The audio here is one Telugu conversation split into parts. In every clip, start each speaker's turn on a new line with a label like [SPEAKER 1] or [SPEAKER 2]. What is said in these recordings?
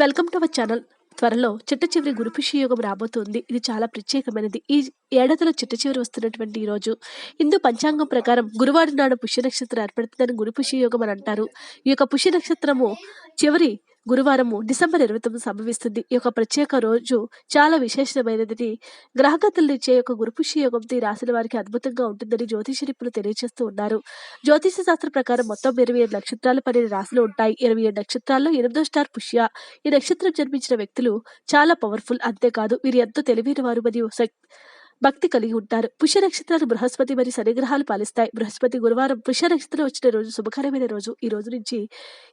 [SPEAKER 1] Welcome to our channel. త్వరలో చిట్ట చివరి గురుపుషి యోగం రాబోతుంది. ఇది చాలా ప్రత్యేకమైనది. ఈ ఏడాదిలో చిట్ట చివరి వస్తున్నటువంటి ఈ రోజు హిందూ పంచాంగం ప్రకారం గురువారం నాడు పుష్య నక్షత్రం ఏర్పడుతుందని గురుపుషి యోగం అని అంటారు. ఈ యొక్క పుష్య నక్షత్రము చివరి గురువారం డిసెంబర్ ఇరవై తొమ్మిది సంభవిస్తుంది. ఈ యొక్క ప్రత్యేక రోజు చాలా విశేషమైనదని గ్రహగతులు ఇచ్చే యొక్క గురుపుష్య యోగంతో రాసిన వారికి అద్భుతంగా ఉంటుందని జ్యోతిష నిపుణులు తెలియజేస్తూ ఉన్నారు. జ్యోతిష శాస్త్రం ప్రకారం మొత్తం ఇరవై ఏడు నక్షత్రాలు పన్నెండు రాశులు ఉంటాయి. ఇరవై ఏడు నక్షత్రాల్లో ఎనిమిదో స్టార్ పుష్య. ఈ నక్షత్రం జన్మించిన వ్యక్తులు చాలా పవర్ఫుల్. అంతేకాదు వీరు ఎంతో తెలివైన వారు మరియు భక్తి కలిగి ఉంటారు. పుష్య నక్షత్రాలు బృహస్పతి మరియు శనిగ్రహాలు పాలిస్తాయి. బృహస్పతి గురువారం పుష్య నక్షత్రం వచ్చిన రోజు శుభకరమైన రోజు. ఈ రోజు నుంచి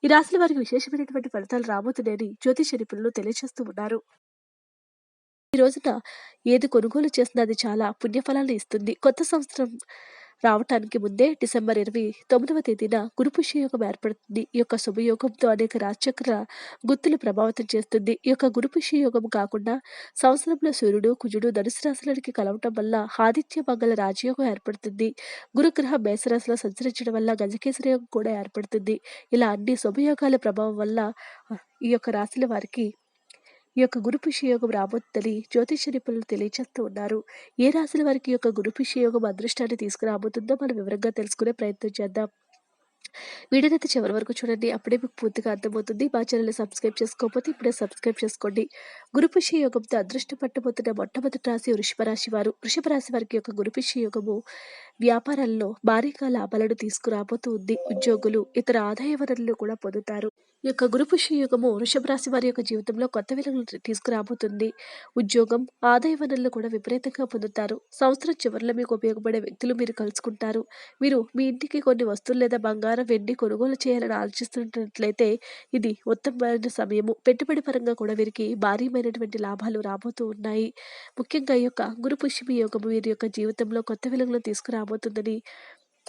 [SPEAKER 1] ఈ రాశుల వారికి విశేషమైనటువంటి ఫలితాలు రాబోతున్నాయని జ్యోతిష నిపుణులు తెలియజేస్తూ ఉన్నారు. ఈ రోజున ఏది కొనుగోలు చేసినా అది చాలా పుణ్యఫలాలను ఇస్తుంది. కొత్త సంవత్సరం రావటానికి ముందే డిసెంబర్ ఇరవై తొమ్మిదవ తేదీన గురుపుష్య యోగం ఏర్పడుతుంది. ఈ యొక్క శుభయోగంతో అనేక రాజచక్ర గుర్తులు ప్రభావితం చేస్తుంది. ఈ యొక్క గురుపుష్య యోగం కాకుండా సంవత్సరంలో సూర్యుడు, కుజుడు ధనుసు రాశులకి కలవటం వల్ల ఆదిత్య మంగళ రాజయోగం ఏర్పడుతుంది. గురుగ్రహం మేషరాశిలో సంచరించడం వల్ల గజకేసరి యోగం కూడా ఏర్పడుతుంది. ఇలా అన్ని శుభయోగాల ప్రభావం వల్ల ఈ యొక్క రాశుల వారికి ఈ యొక్క గురుపుషి యోగం రాబోతుందని జ్యోతిష నిపుణులు తెలియజేస్తూ ఉన్నారు. ఏ రాశుల వారికి యొక్క గురుపుషి యోగం అదృష్టాన్ని తీసుకురాబోతుందో మనం వివరంగా తెలుసుకునే ప్రయత్నం చేద్దాం. వీడియోనైతే చివరి వరకు చూడండి. అప్పుడే మీకు పూర్తిగా అర్థమవుతుంది. మా ఛానల్ సబ్స్క్రైబ్ చేసుకోకపోతే ఇప్పుడే సబ్స్క్రైబ్ చేసుకోండి. గురుపుష్య యోగంతో అదృష్టం పట్టబోతున్న మొట్టమొదటి రాశి వృషభ రాశి వారు. వృషభ రాశి వారికి యొక్క గురుపుష్య యోగము వ్యాపారాల్లో భారీగా లాభాలను తీసుకురాబోతూ ఉంది. ఉద్యోగులు ఇతర ఆదాయ వనరులు కూడా పొందుతారు. ఈ యొక్క గురుపుష్య యోగము వృషభ రాశి వారి యొక్క జీవితంలో కొత్త విలువలు తీసుకురాబోతుంది. ఉద్యోగం, ఆదాయ వనరులు కూడా విపరీతంగా పొందుతారు. సంవత్సరం చివరిలో మీకు ఉపయోగపడే వ్యక్తులు మీరు కలుసుకుంటారు. మీరు మీ ఇంటికి కొన్ని వస్తువులు లేదా బంగారం, వెండి కొనుగోలు చేయాలని ఆలోచిస్తున్నట్లయితే ఇది ఉత్తమమైన సమయము. పెట్టుబడి పరంగా కూడా వీరికి భారీమైనటువంటి లాభాలు రాబోతూ ఉన్నాయి. ముఖ్యంగా ఈ యొక్క గురు గురుపుష్యమి యోగము వీరి యొక్క జీవితంలో కొత్త వెలుగులు తీసుకురాబోతుందని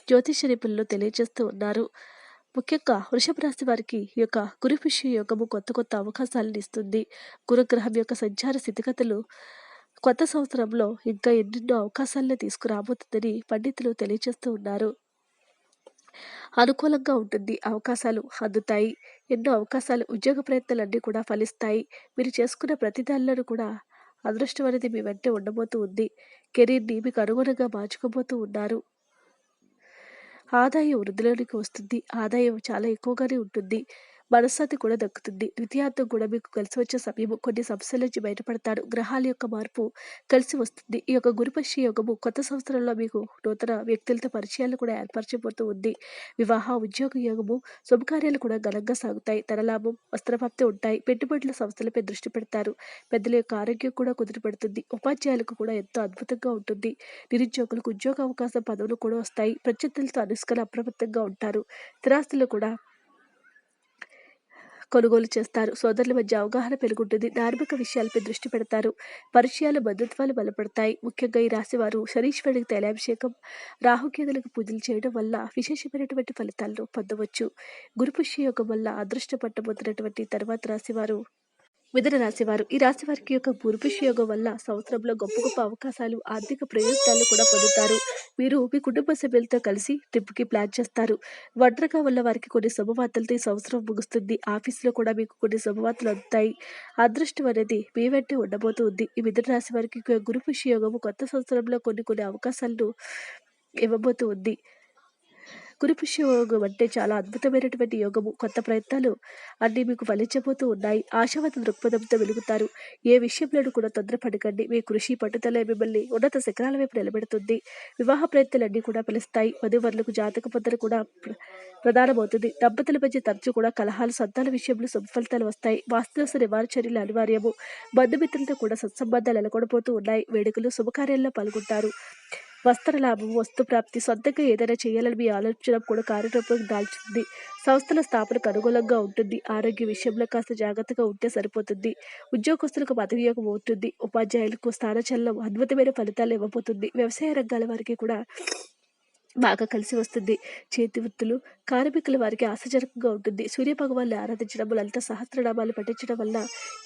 [SPEAKER 1] జ్యోతిష నిపుణులు తెలియజేస్తూ ఉన్నారు. ముఖ్యంగా వృషభ రాశి వారికి ఈ యొక్క గురుపుష్య యోగము కొత్త కొత్త అవకాశాలను ఇస్తుంది. గురుగ్రహం యొక్క సంచార స్థితిగతులు కొత్త సంవత్సరంలో ఇంకా ఎన్నెన్నో అవకాశాలను తీసుకురాబోతుందని పండితులు తెలియజేస్తూ ఉన్నారు. అనుకూలంగా ఉంటుంది. అవకాశాలు అందుతాయి. ఎన్నో అవకాశాలు ఉద్యోగ ప్రయత్నాలన్నీ కూడా ఫలిస్తాయి. మీరు చేసుకున్న ప్రతి దానిలోనూ కూడా అదృష్టం అనేది మీ వెంటే ఉండబోతూ ఉంది. కెరీర్‌ని మీకు అనుగుణంగా మార్చుకోబోతూ ఉన్నారు. ఆదాయం వృద్ధిలోనికి వస్తుంది. ఆదాయం చాలా ఎక్కువగానే ఉంటుంది. మనశ్శాంతి కూడా దక్కుతుంది. ద్వితీయార్థం కూడా మీకు కలిసి వచ్చే సమయము. కొన్ని సమస్యల నుంచి బయటపడతారు. గ్రహాల యొక్క మార్పు కలిసి వస్తుంది. ఈ యొక్క గురుపక్షి యోగము కొత్త సంవత్సరంలో మీకు నూతన వ్యక్తులతో పరిచయాలు కూడా ఏర్పరచబోతూ ఉంది. వివాహ, ఉద్యోగ యోగము శుభకార్యాలు కూడా ఘనంగా సాగుతాయి. ధనలాభం, వస్త్రప్రాప్తి ఉంటాయి. పెట్టుబడుల సంస్థలపై దృష్టి పెడతారు. పెద్దల యొక్క ఆరోగ్యం కూడా కుదుటపడుతుంది. ఉపాధ్యాయులకు కూడా ఎంతో అద్భుతంగా ఉంటుంది. నిరుద్యోగులకు ఉద్యోగ అవకాశం, పదవులు కూడా వస్తాయి. ప్రత్యర్థులతో అనుష్కలు అప్రమత్తంగా ఉంటారు. స్థిరాస్తులు కూడా కొనుగోలు చేస్తారు. సోదరుల మధ్య అవగాహన పెరుగుతుంది. ధార్మిక విషయాలపై దృష్టి పెడతారు. పరిచయాలు, బంధుత్వాలు బలపడతాయి. ముఖ్యంగా ఈ రాశివారు శనీశ్వరుడికి తైలాభిషేకం, రాహుకేతులకు పూజలు చేయడం వల్ల విశేషమైనటువంటి ఫలితాలను పొందవచ్చు. గురుపుష్య యోగం వల్ల అదృష్ట పట్టబోతున్నటువంటి తర్వాత రాశివారు మిథున రాశి వారు. ఈ రాశి వారికి యొక్క గురుపుష్య యోగం వల్ల సంవత్సరంలో గొప్ప గొప్ప అవకాశాలు, ఆర్థిక ప్రయోజనాలు కూడా పొందుతారు. మీరు మీ కుటుంబ సభ్యులతో కలిసి ట్రిప్‌కి ప్లాన్ చేస్తారు. ఒంటరిగా వల్ల వారికి కొన్ని శుభవార్తలతో ఈ సంవత్సరం ముగుస్తుంది. ఆఫీస్‌లో కూడా మీకు కొన్ని శుభవార్తలు అందుతాయి. అదృష్టం అనేది మీ వెంటే ఉండబోతుంది ఈ మిథున రాశి వారికి గురుపుష యోగము కొత్త సంవత్సరంలో కొన్ని కొన్ని అవకాశాలను ఇవ్వబోతూ ఉంది. కురుపుష్య యోగం అంటే చాలా అద్భుతమైనటువంటి యోగము. కొత్త ప్రయత్నాలు అన్నీ మీకు ఫలించబోతూ ఉన్నాయి. ఆశావాద దృక్పథంతో వెలుగుతారు. ఏ విషయంలోనూ కూడా తొందరపడకండి. మీ కృషి, పట్టుదల మిమ్మల్ని ఉన్నత శిఖరాల వైపు నిలబెడుతుంది. వివాహ ప్రయత్నాలన్నీ కూడా పిలుస్తాయి వధువరులకు జాతక పొందన కూడా ప్రధానమవుతుంది. దంపతుల మధ్య తరచు కూడా కలహాలు, సొంతాల విషయంలో సుఫలితాలు వస్తాయి. వాస్తుదోష నివారణ చర్యలు అనివార్యము. బంధుమిత్రులతో కూడా సత్సంబంధాలు నెలకొనబోతూ ఉన్నాయి. వేడుకలు, శుభకార్యాల్లో పాల్గొంటారు. వస్త్ర లాభం, వస్తు ప్రాప్తి, సొంతంగా ఏదైనా చేయాలని మీ ఆలోచన కూడా కార్యరూపం దాల్చుతుంది. సంస్థల స్థాపనకు అనుకూలంగా ఉంటుంది. ఆరోగ్య విషయంలో కాస్త జాగ్రత్తగా ఉంటే సరిపోతుంది. ఉద్యోగస్తులకు పదవియోగం అవుతుంది ఉపాధ్యాయులకు స్థానచలనం అద్భుతమైన ఫలితాలు ఇవ్వబోతుంది. వ్యవసాయ రంగాల వారికి కూడా బాగా కలిసి వస్తుంది. చేతి వృత్తులు, కార్మికుల వారికి ఆశాజనకంగా ఉంటుంది. సూర్య భగవానుని ఆరాధించడం, లలిత సహస్రనామాలు పఠించడం వల్ల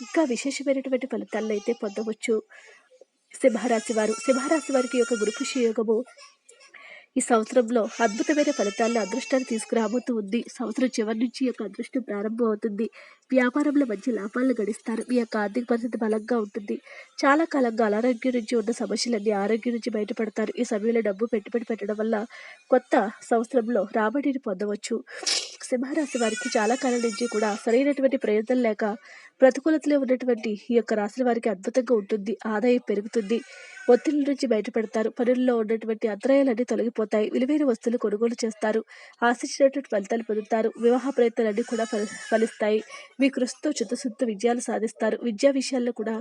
[SPEAKER 1] ఇంకా విశేషమైనటువంటి ఫలితాలనైతే పొందవచ్చు. సింహరాశి వారు. సింహరాశి వారికి యొక్క గురుపుష్య యోగము ఈ సంవత్సరంలో అద్భుతమైన ఫలితాలను అదృష్టాన్ని తీసుకురాబోతూ ఉంది. సంవత్సరం చివరి నుంచి యొక్క అదృష్టం ప్రారంభం అవుతుంది వ్యాపారంలో మంచి లాభాలను గడిస్తారు. మీ యొక్క ఆర్థిక పరిస్థితి బలంగా ఉంటుంది. చాలా కాలంగా అనారోగ్యం నుంచి ఉన్న సమస్యలన్నీ ఆరోగ్యం నుంచి బయటపడతారు. ఈ సమయంలో డబ్బు పెట్టుబడి పెట్టడం వల్ల కొత్త సంవత్సరంలో రాబడిని పొందవచ్చు. సింహరాశి వారికి చాలా కాలం నుంచి కూడా సరైనటువంటి ప్రయోజనం లేక ప్రతికూలతలో ఉన్నటువంటి ఈ యొక్క రాశి వారికి అద్భుతంగా ఉంటుంది. ఆదాయం పెరుగుతుంది. ఒత్తిడి నుంచి బయటపడతారు. పనుల్లో ఉన్నటువంటి అంతరాయాలన్నీ తొలగిపోతాయి. విలువైన వస్తువులు కొనుగోలు చేస్తారు. ఆశించినటువంటి ఫలితాలు పొందుతారు. వివాహ ప్రయత్నాలన్నీ కూడా ఫలిస్తాయి. మీ కృషితో చిత్తశుద్ధ విజయాలు సాధిస్తారు. విద్యా విషయాల్లో కూడా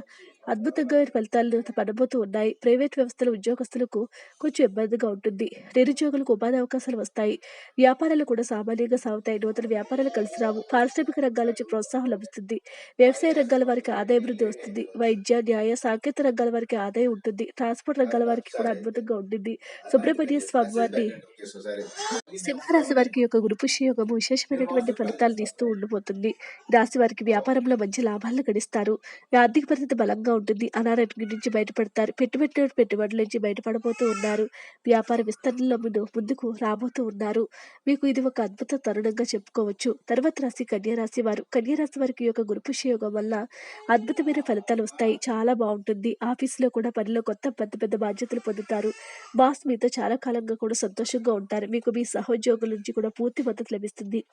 [SPEAKER 1] అద్భుతంగా ఫలితాలు పడబోతూ ఉన్నాయి. ప్రైవేట్ వ్యవస్థల ఉద్యోగస్తులకు కొంచెం ఇబ్బందిగా ఉంటుంది. నిరుద్యోగులకు ఉపాధి అవకాశాలు వస్తాయి. వ్యాపారాలు కూడా సామాన్యంగా సాగుతాయి. నూతన వ్యాపారాలు కలిసి రావు. పారిశ్రామిక రంగాల నుంచి ప్రోత్సాహం లభిస్తుంది. వ్యవసాయ రంగాల వారికి ఆదాయ వృద్ధి వస్తుంది. వైద్య న్యాయ సాంకేతిక రంగాల వారికి ఆదాయం ఉంటుంది. ట్రాన్స్పోర్ట్ రంగాల వారికి కూడా అద్భుతంగా ఉంటుంది సుబ్రహ్మణ్య స్వామి వారిని సింహరాశి వారికి యొక్క గురు యోగము విశేషమైనటువంటి ఫలితాలను ఇస్తూ ఉండిపోతుంది. రాశి వారికి వ్యాపారంలో మంచి లాభాలను గడిస్తారు. ఆర్థిక పరిస్థితి బలంగా ఉంటుంది. అనారోగ్యం నుంచి బయటపడతారు. పెట్టుబడి పెట్టుబడుల నుంచి బయటపడబోతూ ఉన్నారు. వ్యాపార విస్తరణలో మీరు ముందుకు రాబోతూ ఉన్నారు. మీకు ఇది ఒక అద్భుత తరుణంగా చెప్పుకోవచ్చు. తర్వాత రాశి కన్యా రాశి వారు. కన్యారాశి వారికి యొక్క గురు యోగం వల్ల అద్భుతమైన ఫలితాలు వస్తాయి. చాలా బాగుంటుంది. ఆఫీసులో కూడా పనిలో కొత్త పెద్ద పెద్ద బాధ్యతలు పొందుతారు. బాస్ మీతో చాలా కాలంగా కూడా సంతోషంగా ఉంటారు. మీకు మీ సహోద్యోగుల నుంచి కూడా పూర్తి మద్దతు లభిస్తుంది.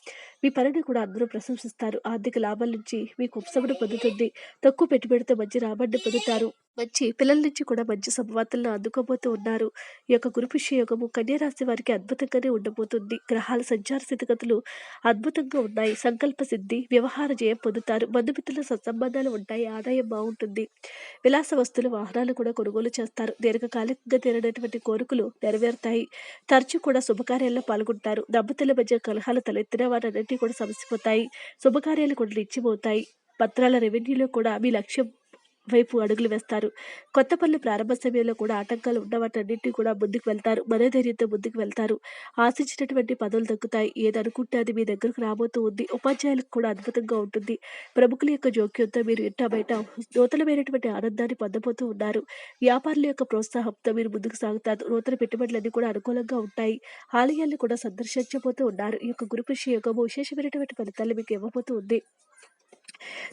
[SPEAKER 1] మీ పనిని కూడా అందరూ ప్రశంసిస్తారు. ఆర్థిక లాభాల నుంచి మీకు ఉపశమనం పొందుతుంది. తక్కువ పెట్టుబడితో మంచి రాబడిని పొందుతారు. మంచి పిల్లల నుంచి కూడా మంచి సంవాదాలను అందుకోబోతూ ఉన్నారు. ఈ యొక్క గురుపుష్య యోగము కన్యా రాశి వారికి అద్భుతంగానే ఉండబోతుంది. గ్రహాల సంచార స్థితిగతులు అద్భుతంగా ఉన్నాయి. సంకల్ప సిద్ధి వ్యవహార జయం పొందుతారు. బంధుమిత్రుల సత్సంబంధాలు ఉంటాయి. ఆదాయం బాగుంటుంది. విలాస వస్తువులు వాహనాలు కూడా కొనుగోలు చేస్తారు. దీర్ఘకాలికంగా తీరనటువంటి కోరికలు నెరవేరుతాయి. తరచూ కూడా శుభకార్యాల్లో పాల్గొంటారు. దంపతుల మధ్య కలహాలు తలెత్తిన వాటన్నింటినీ కూడా సమసిపోతాయి. శుభకార్యాలు కూడా నిచ్చిపోతాయి పత్రాల రెవెన్యూలో కూడా మీ లక్ష్యం వైపు అడుగులు వేస్తారు. కొత్త పనులు ప్రారంభ సమయంలో కూడా ఆటంకాలు ఉన్న వాటన్నింటినీ కూడా ముందుకు వెళ్తారు. మనోధైర్యంతో ముందుకు వెళ్తారు. ఆశించినటువంటి పదవులు దక్కుతాయి. ఏదనుకుంటే అది మీ దగ్గరకు రాబోతూ ఉంది. ఉపాధ్యాయులకు కూడా అద్భుతంగా ఉంటుంది. ప్రముఖుల యొక్క జోక్యంతో మీరు ఇంట బయట నూతనమైనటువంటి ఆనందాన్ని పొందబోతూ ఉన్నారు. వ్యాపారుల యొక్క ప్రోత్సాహంతో మీరు ముందుకు సాగుతారు. నూతన పెట్టుబడులన్నీ కూడా అనుకూలంగా ఉంటాయి. ఆలయాలను కూడా సందర్శించబోతూ ఉన్నారు. ఈ యొక్క గురుపుషి యోగము విశేషమైనటువంటి ఫలితాలు మీకు ఇవ్వబోతూ ఉంది.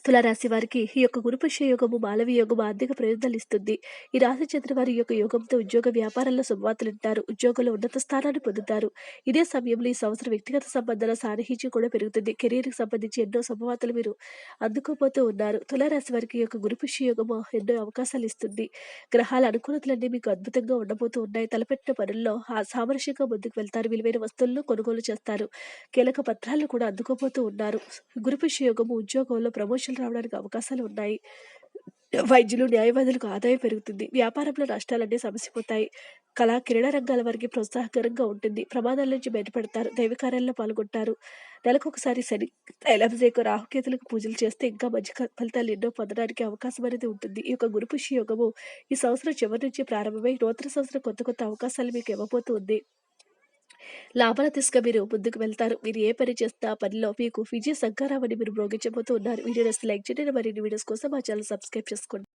[SPEAKER 1] తులారాశి వారికి ఈ యొక్క గురుపుష్య యోగము మాలవి యోగము ఆర్థిక ప్రయోజనాలు ఇస్తుంది. ఈ రాశి చంద్ర వారి యొక్క యోగంతో ఉద్యోగ వ్యాపారాల్లో శుభవార్తలు ఉంటారు ఉద్యోగంలో ఉన్నత స్థానాన్ని పొందుతారు. ఇదే సమయంలో ఈ సంవత్సరం వ్యక్తిగత సంబంధాల సాన్నిహిత్యం కూడా పెరుగుతుంది. కెరీర్కి సంబంధించి ఎన్నో శుభవార్తలు మీరు అందుకోబోతూ ఉన్నారు. తులారాశి వారికి యొక్క గురుపుష్య యోగము ఎన్నో అవకాశాలు ఇస్తుంది. గ్రహాల అనుకూలతలన్నీ మీకు అద్భుతంగా ఉండబోతూ ఉన్నాయి. తలపెట్టిన పనుల్లో సామరస్యంగా ముందుకు వెళ్తారు. విలువైన వస్తువులను కొనుగోలు చేస్తారు. కీలక పత్రాలను కూడా అందుకోబోతూ ఉన్నారు. గురుపుష్య యోగము ఉద్యోగంలో ప్రమోషన్లు రావడానికి అవకాశాలు ఉన్నాయి. వైద్యులు న్యాయవాదులకు ఆదాయం పెరుగుతుంది. వ్యాపారంలో నష్టాలన్నీ సమసిపోతాయి. కళా క్రీడా రంగాల వారికి ప్రోత్సాహకరంగా ఉంటుంది. ప్రమాదాల నుంచి బయటపడతారు. దైవ కార్యాల్లో పాల్గొంటారు. నెలకొకసారి శని తైలాభిషేకం రాహుకేతులకు పూజలు చేస్తే ఇంకా మంచి ఫలితాలు ఎన్నో పొందడానికి అవకాశం అనేది ఉంటుంది. ఈ యొక్క గురుపుష్య యోగము ఈ సంవత్సరం చివరి నుంచి ప్రారంభమై నూతన సంవత్సరం కొత్త కొత్త అవకాశాలు మీకు ఇవ్వబోతుంది. లాభాల దిశగా మీరు ముందుకు వెళ్తారు. మీరు ఏ పని చేస్తే ఆ పనిలో మీకు విజయ సంకారామని మీరు మ్రోగించబోతూ ఉన్నారు. వీడియో లైక్ చేయండి. మరిన్ని వీడియోస్ కోసం మా ఛానల్ సబ్స్క్రైబ్ చేసుకోండి.